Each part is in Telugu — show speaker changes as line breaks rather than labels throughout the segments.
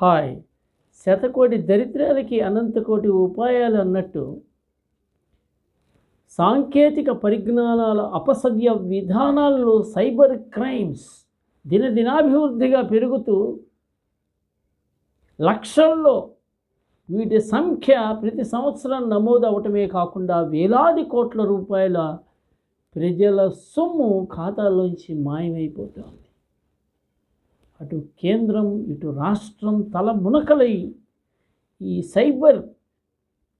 హాయ్. శతకోటి దరిద్రాలకి అనంతకోటి ఉపాయాలు అన్నట్టు సాంకేతిక పరిజ్ఞానాల అపసవ్య విధానాల్లో సైబర్ క్రైమ్స్ దినదినాభివృద్ధిగా పెరుగుతూ లక్షల్లో వీటి సంఖ్య ప్రతి సంవత్సరం నమోదు అవటమే కాకుండా వేలాది కోట్ల రూపాయల ప్రజల సొమ్ము ఖాతాలోంచి మాయమైపోతుంది. అటు కేంద్రం ఇటు రాష్ట్రం తల మునకలై ఈ సైబర్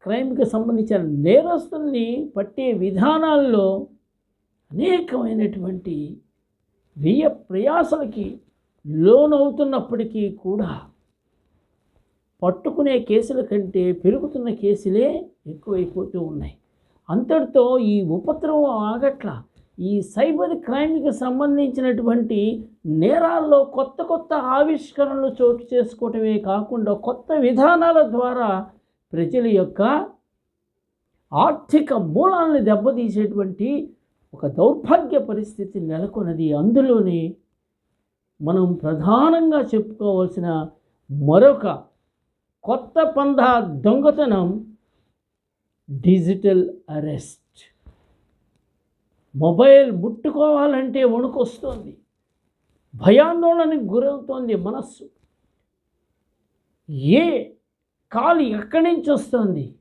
క్రైమ్కి సంబంధించిన నేరస్తుల్ని పట్టే విధానాల్లో అనేకమైనటువంటి వ్యయ ప్రయాసలకి లోనవుతున్నప్పటికీ కూడా పట్టుకునే కేసుల కంటే పెరుగుతున్న కేసులే ఎక్కువైపోతూ ఉన్నాయి. అంతటితో ఈ ఉపద్రవం ఆగట్ల. ఈ సైబర్ క్రైమ్కి సంబంధించినటువంటి నేరాల్లో కొత్త కొత్త ఆవిష్కరణలు చోటు చేసుకోవటమే కాకుండా కొత్త విధానాల ద్వారా ప్రజల యొక్క ఆర్థిక మూలాలను దెబ్బతీసేటువంటి ఒక దౌర్భాగ్య పరిస్థితి నెలకొన్నది. అందులోనే మనం ప్రధానంగా చెప్పుకోవాల్సిన మరొక కొత్త పంధ దొంగతనం డిజిటల్ అరెస్ట్. మొబైల్ ముట్టుకోవాలంటే వణుకొస్తుంది. భయాందోళనకు గురవుతోంది మనస్సు. ఏ కాల్ ఎక్కడి నుంచి వస్తుంది?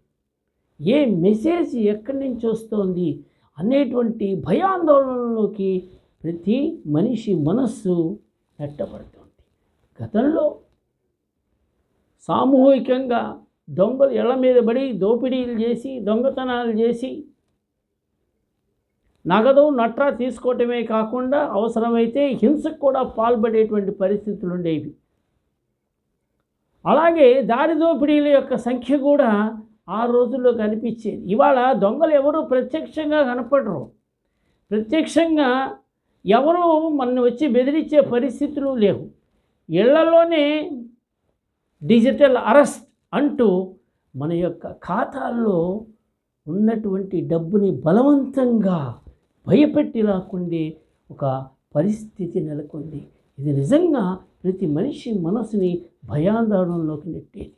ఏ మెసేజ్ ఎక్కడి నుంచి వస్తుంది? అనేటువంటి భయాందోళనలోకి ప్రతి మనిషి మనస్సు నెట్టబడుతుంది. గతంలో సామూహికంగా దొంగలు ఎళ్ళ మీద పడి దోపిడీలు చేసి దొంగతనాలు చేసి నగదు నట్రా తీసుకోవటమే కాకుండా అవసరమైతే హింసకు కూడా పాల్పడేటువంటి పరిస్థితులు ఉండేవి. అలాగే దారి దోపిడీల యొక్క సంఖ్య కూడా ఆ రోజుల్లో కనిపించేది. ఇవాళ దొంగలు ఎవరు ప్రత్యక్షంగా కనపడరు. ప్రత్యక్షంగా ఎవరు మన వచ్చి బెదిరించే పరిస్థితులు లేవు. ఇళ్ళలోనే డిజిటల్ అరెస్ట్ అంటూ మన యొక్క ఖాతాల్లో ఉన్నటువంటి డబ్బుని బలవంతంగా భయపెట్టిలాకుండే ఒక పరిస్థితి నెలకొంది. ఇది నిజంగా ప్రతి మనిషి మనసుని భయాందోళనలోకి నెట్టేది.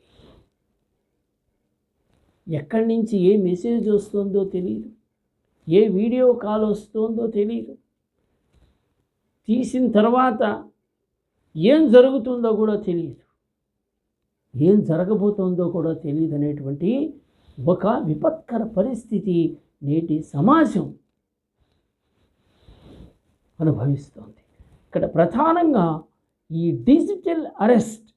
ఎక్కడి నుంచి ఏ మెసేజ్ వస్తుందో తెలియదు ఏ వీడియో కాల్ వస్తుందో తెలియదు తీసిన తర్వాత ఏం జరుగుతుందో కూడా తెలియదు ఏం జరగబోతోందో కూడా తెలియదు అనేటువంటి ఒక విపత్కర పరిస్థితి నేటి సమాజం అనుభవిస్తోంది. ఇక్కడ ప్రధానంగా ఈ డిజిటల్ అరెస్ట్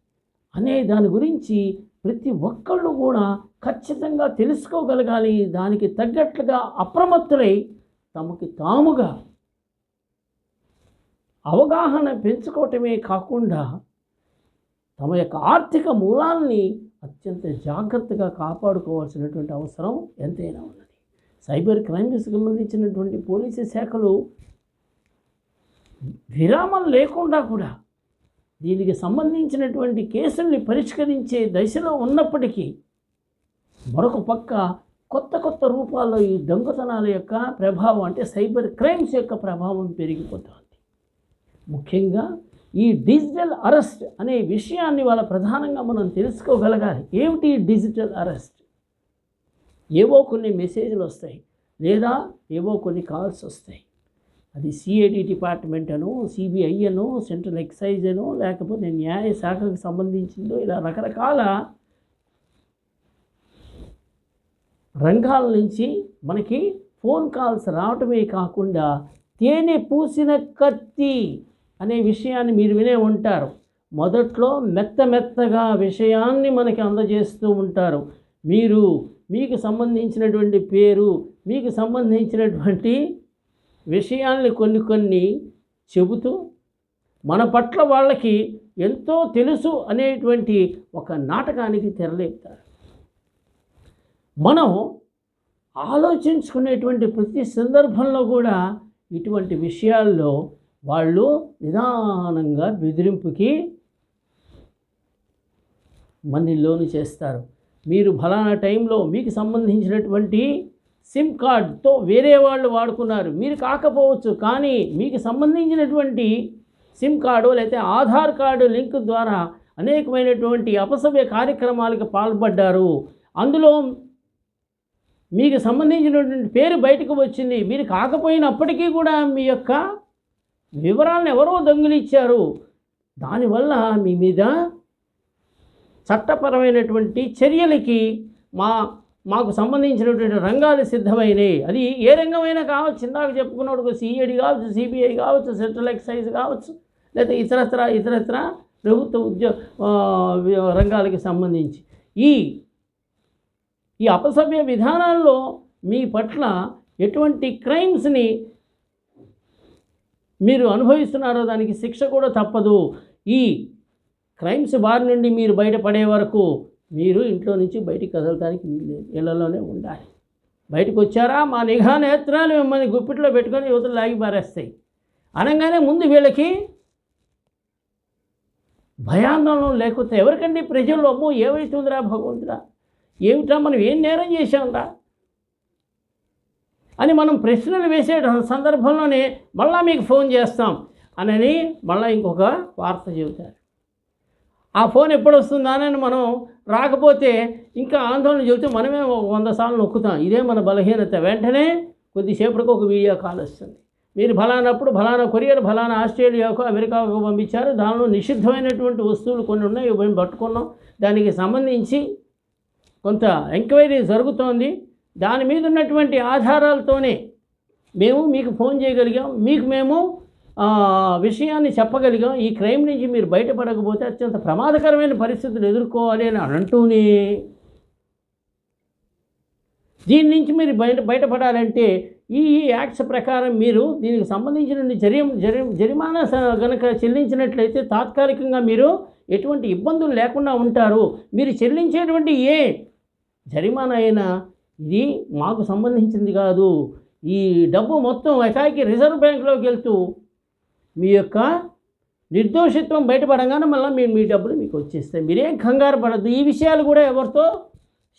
అనే దాని గురించి ప్రతి ఒక్కళ్ళు కూడా ఖచ్చితంగా తెలుసుకోగలగాలి. దానికి తగ్గట్లుగా అప్రమత్తులై తమకి తాముగా అవగాహన పెంచుకోవటమే కాకుండా తమ యొక్క ఆర్థిక మూలాల్ని అత్యంత జాగ్రత్తగా కాపాడుకోవాల్సినటువంటి అవసరం ఎంతైనా ఉన్నది. సైబర్ క్రైమ్కి సంబంధించినటువంటి పోలీసు శాఖలు విరామం లేకుండా కూడా దీనికి సంబంధించినటువంటి కేసుల్ని పరిష్కరించే దశలో ఉన్నప్పటికీ మరొక పక్క కొత్త కొత్త రూపాల్లో ఈ దొంగతనాల యొక్క ప్రభావం అంటే సైబర్ క్రైమ్స్ యొక్క ప్రభావం పెరిగిపోతుంది. ముఖ్యంగా ఈ డిజిటల్ అరెస్ట్ అనే విషయాన్ని వాళ్ళ ప్రధానంగా మనం తెలుసుకోగలగాలి. ఏమిటి డిజిటల్ అరెస్ట్? ఏవో కొన్ని మెసేజ్లు వస్తాయి లేదా ఏవో కొన్ని కాల్స్ వస్తాయి. అది సిఐడి డిపార్ట్మెంట్ అనో సిబిఐ అనో సెంట్రల్ ఎక్సైజ్ అనో లేకపోతే న్యాయ శాఖకు సంబంధించిందో ఇలా రకరకాల రంగాల నుంచి మనకి ఫోన్ కాల్స్ రావటమే కాకుండా తేనె పూసిన కత్తి అనే విషయాన్ని మీరు వినే ఉంటారు. మొదట్లో మెత్త మెత్తగా విషయాన్ని మనకి అందజేస్తూ ఉంటారు. మీరు మీకు సంబంధించినటువంటి పేరు మీకు సంబంధించినటువంటి విషయాల్ని కొన్ని కొన్ని చెబుతూ మన పట్ల వాళ్ళకి ఎంతో తెలుసు అనేటువంటి ఒక నాటకానికి తెరలేపుతారు. మనం ఆలోచించుకునేటువంటి ప్రతి సందర్భంలో కూడా ఇటువంటి విషయాల్లో వాళ్ళు నిదానంగా బెదిరింపుకి మన్ని లోను చేస్తారు. మీరు ఫలానా టైంలో మీకు సంబంధించినటువంటి సిమ్ కార్డ్తో వేరే వాళ్ళు వాడుకున్నారు. మీరు కాకపోవచ్చు కానీ మీకు సంబంధించినటువంటి సిమ్ కార్డు లేకపోతే ఆధార్ కార్డు లింక్ ద్వారా అనేకమైనటువంటి అపసవ్య కార్యక్రమాలకు పాల్పడ్డారు. అందులో మీకు సంబంధించినటువంటి పేరు బయటకు వచ్చింది. మీరు కాకపోయినప్పటికీ కూడా మీ యొక్క వివరాలను ఎవరో దొంగిలిచ్చారు. దానివల్ల మీ మీద చట్టపరమైనటువంటి చర్యలకి మా మాకు సంబంధించినటువంటి రంగాలు సిద్ధమైనవి అది ఏ రంగమైనా కావచ్చు ఇందాక చెప్పుకున్నప్పుడు సిఐడి కావచ్చు సిబిఐ కావచ్చు సెంట్రల్ ఎక్సైజ్ కావచ్చు లేదా ఇతరత్ర ఇతరత్ర ప్రభుత్వ ఉద్యోగ రంగాలకి సంబంధించి. ఈ ఈ అపసభ్య విధానాల్లో మీ పట్ల ఎటువంటి క్రైమ్స్ని మీరు అనుభవిస్తున్నారో దానికి శిక్ష కూడా తప్పదు. ఈ క్రైమ్స్ బారి నుండి మీరు బయటపడే వరకు మీరు ఇంట్లో నుంచి బయటికి కదలటానికి వీల్లేదు ఇళ్ళలోనే ఉండాలి. బయటకు వచ్చారా? మా నిఘా నేత్రాలు మిమ్మల్ని గుప్పిట్లో పెట్టుకొని యువతలు లాగి పారేస్తాయి. అనగానే ముందు వీళ్ళకి భయాందోళన లేకపోతే ఎవరికండి ప్రజల్లో? అమ్మో ఏమైతుందిరా భగవంతుడా? ఏమిటా మనం ఏం నేరం చేశాంరా? అని మనం ప్రశ్నలు వేసే సందర్భంలోనే మళ్ళా మీకు ఫోన్ చేస్తాం. అనని మళ్ళీ ఇంకొక వార్త చెబుతారు. ఆ ఫోన్ ఎప్పుడు వస్తుందా అని మనం రాకపోతే ఇంకా ఆందోళన చెబితే మనమే ఒక వంద సార్లు నొక్కుతాం. ఇదే మన బలహీనత. వెంటనే కొద్దిసేపటికి ఒక వీడియో కాల్ వస్తుంది. మీరు ఫలానప్పుడు ఫలానా కొరియర్ ఫలానా ఆస్ట్రేలియాకు అమెరికాకు పంపించారు. దానిలో నిషిద్ధమైనటువంటి వస్తువులు కొన్ని ఉన్నాయి. మేము పట్టుకున్నాం. దానికి సంబంధించి కొంత ఎంక్వైరీ జరుగుతోంది. దాని మీద ఉన్నటువంటి ఆధారాలతోనే మేము మీకు ఫోన్ చేయగలిగాం. మీకు మేము విషయాన్ని చెప్పగలిగాం. ఈ క్రైమ్ నుంచి మీరు బయటపడకపోతే అత్యంత ప్రమాదకరమైన పరిస్థితులు ఎదుర్కోవాలి అని అంటూనే దీని నుంచి మీరు బయట బయటపడాలంటే ఈ యాక్ట్స్ ప్రకారం మీరు దీనికి సంబంధించిన జరి జరి జరిమానా స- చెల్లించినట్లయితే తాత్కాలికంగా మీరు ఎటువంటి ఇబ్బందులు లేకుండా ఉంటారు. మీరు చెల్లించేటువంటి ఏ జరిమానా అయినా ఇది మాకు సంబంధించింది కాదు. ఈ డబ్బు మొత్తం ఎకాకి రిజర్వ్ బ్యాంక్లోకి వెళ్తూ మీ యొక్క నిర్దోషిత్వం బయటపడగానే మళ్ళీ మీ మీ డబ్బులు మీకు వచ్చేస్తాయి. మీరేం కంగారు పడద్దు. ఈ విషయాలు కూడా ఎవరితో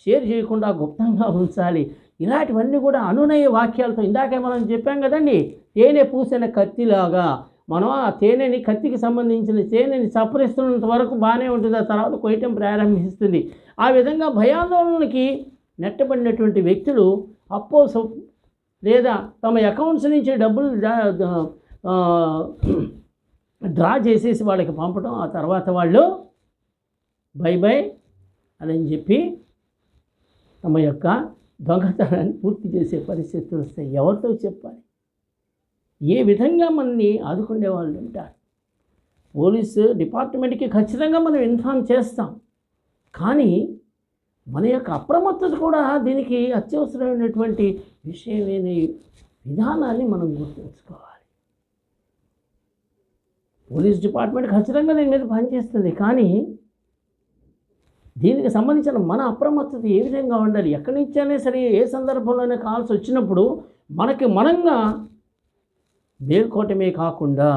షేర్ చేయకుండా గుప్తంగా ఉంచాలి. ఇలాంటివన్నీ కూడా అనునయ వాక్యాలతో ఇందాకే మనం చెప్పాం కదండి తేనె పూసిన కత్తిలాగా. మనం ఆ తేనెని కత్తికి సంబంధించిన తేనెని సపరిస్తున్నంత వరకు బాగానే ఉంటుంది. ఆ తర్వాత కొయ్యటం ప్రారంభిస్తుంది. ఆ విధంగా భయాందోళనకి నెట్టబడినటువంటి వ్యక్తులు అప్పో లేదా తమ అకౌంట్స్ నుంచి డబ్బులు డ్రా చేసేసి వాళ్ళకి పంపడం ఆ తర్వాత వాళ్ళు బై బై అని చెప్పి తమ యొక్క దొంగతనాన్ని పూర్తి చేసే పరిస్థితులు వస్తాయి ఎవరితో చెప్పాలి? ఏ విధంగా మనని ఆదుకునే వాళ్ళు ఉంటారు? పోలీసు డిపార్ట్మెంట్కి ఖచ్చితంగా మనం ఇన్ఫామ్ చేస్తాం. కానీ మన యొక్క అప్రమత్తత కూడా దీనికి అత్యవసరమైనటువంటి విషయమైన విధానాన్ని మనం గుర్తుంచుకోవాలి. పోలీస్ డిపార్ట్మెంట్ ఖచ్చితంగా దీని మీద పనిచేస్తుంది కానీ దీనికి సంబంధించిన మన అప్రమత్తత ఏ విధంగా ఉండాలి? ఎక్కడి నుంచైనా సరే ఏ సందర్భంలోనే కాల్స్ వచ్చినప్పుడు మనకి మనంగా మేల్కోవటమే కాకుండా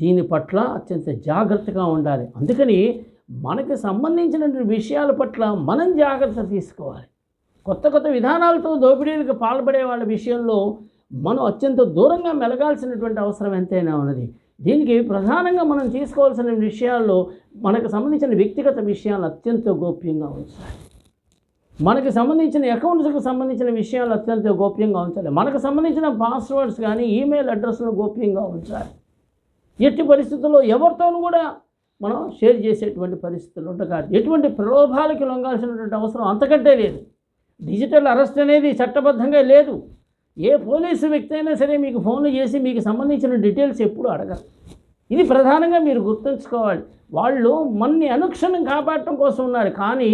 దీని పట్ల అత్యంత జాగ్రత్తగా ఉండాలి. అందుకని మనకి సంబంధించిన విషయాల పట్ల మనం జాగ్రత్త తీసుకోవాలి. కొత్త కొత్త విధానాలతో దోపిడీలకు పాల్పడే వాళ్ళ విషయంలో మనం అత్యంత దూరంగా మెలగాల్సినటువంటి అవసరం ఎంతైనా ఉన్నది. దీనికి ప్రధానంగా మనం తీసుకోవాల్సిన విషయాల్లో మనకు సంబంధించిన వ్యక్తిగత విషయాలు అత్యంత గోప్యంగా ఉంచాలి. మనకు సంబంధించిన అకౌంట్స్కి సంబంధించిన విషయాలు అత్యంత గోప్యంగా ఉంచాలి. మనకు సంబంధించిన పాస్వర్డ్స్ కానీ ఈమెయిల్ అడ్రస్లు గోప్యంగా ఉంచాలి. ఎట్టి పరిస్థితుల్లో ఎవరితోనూ కూడా మనం షేర్ చేసేటువంటి పరిస్థితులు ఉండకాదు. ఎటువంటి ప్రలోభాలకి లొంగాల్సినటువంటి అవసరం అంతకంటే లేదు. డిజిటల్ అరెస్ట్ అనేది చట్టబద్ధంగా లేదు. ఏ పోలీసు వ్యక్తి అయినా సరే మీకు ఫోన్లు చేసి మీకు సంబంధించిన డీటెయిల్స్ ఎప్పుడు అడగరు. ఇది ప్రధానంగా మీరు గుర్తుంచుకోవాలి. వాళ్ళు మన్ని అనుక్షణం కాపాడటం కోసం ఉన్నారు. కానీ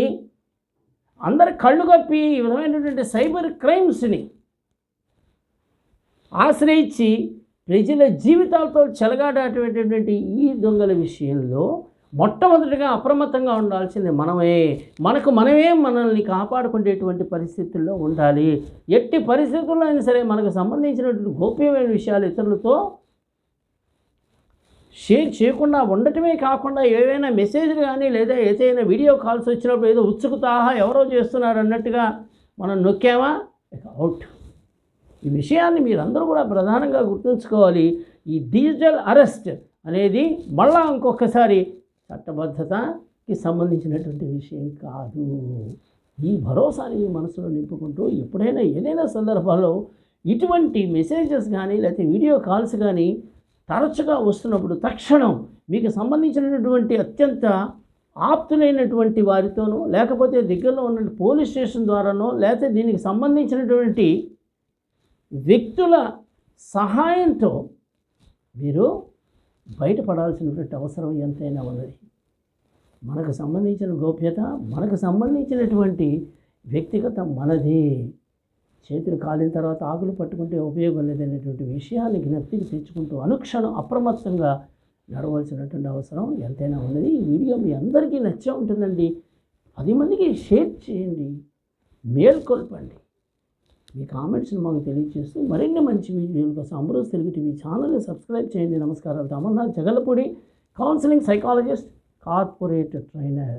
అందరి కళ్ళు కప్పి ఈ విధమైనటువంటి సైబర్ క్రైమ్స్ని ఆశ్రయించి ప్రజల జీవితాలతో చెలగాడేటటువంటి ఈ దొంగల విషయంలో మొట్టమొదటిగా అప్రమత్తంగా ఉండాల్సింది మనమే. మనకు మనమే మనల్ని కాపాడుకునేటువంటి పరిస్థితుల్లో ఉండాలి. ఎట్టి పరిస్థితుల్లో అయినా సరే మనకు సంబంధించినటువంటి గోప్యమైన విషయాలు ఇతరులతో షేర్ చేయకుండా ఉండటమే కాకుండా ఏవైనా మెసేజ్లు కానీ లేదా ఏదైనా వీడియో కాల్స్ వచ్చినప్పుడు ఏదో ఉత్సుకుతాహా ఎవరో చేస్తున్నారు అన్నట్టుగా మనం నొక్కామా? అవుట్. ఈ విషయాన్ని మీరందరూ కూడా ప్రధానంగా గుర్తుంచుకోవాలి. ఈ డిజిటల్ అరెస్ట్ అనేది మళ్ళా ఇంకొకసారి చట్టబద్ధతకి సంబంధించినటువంటి విషయం కాదు. ఈ భరోసాని మనసులో నింపుకుంటూ ఎప్పుడైనా ఏదైనా సందర్భాల్లో ఇటువంటి మెసేజెస్ కానీ లేకపోతే వీడియో కాల్స్ కానీ తరచుగా వస్తున్నప్పుడు తక్షణం మీకు సంబంధించినటువంటి అత్యంత ఆప్తులైనటువంటి వారితోనో లేకపోతే దగ్గరలో ఉన్న పోలీస్ స్టేషన్ ద్వారానో లేకపోతే దీనికి సంబంధించినటువంటి వ్యక్తుల సహాయంతో మీరు బయటపడాల్సినటువంటి అవసరం ఎంతైనా ఉన్నది. మనకు సంబంధించిన గోప్యత మనకు సంబంధించినటువంటి వ్యక్తిగత మనది. చేతులు కాలిన తర్వాత ఆకులు పట్టుకుంటే ఉపయోగం లేదనేటువంటి విషయాన్ని జ్ఞప్తికి తెచ్చుకుంటూ అనుక్షణం అప్రమత్తంగా నడవలసినటువంటి అవసరం ఎంతైనా ఉన్నది. ఈ వీడియో మీ అందరికీ నచ్చే ఉంటుందండి. పది మందికి షేర్ చేయండి. మేల్కొల్పండి. మీ కామెంట్స్ని మాకు తెలియజేస్తూ మరిన్ని మంచి వీడియోల కోసం అమరోజ్ తెలుగు టీవీ ఛానల్ని సబ్స్క్రైబ్ చేయండి. నమస్కారాలు. Amarnath Jagalapudi counselling psychologist corporate trainer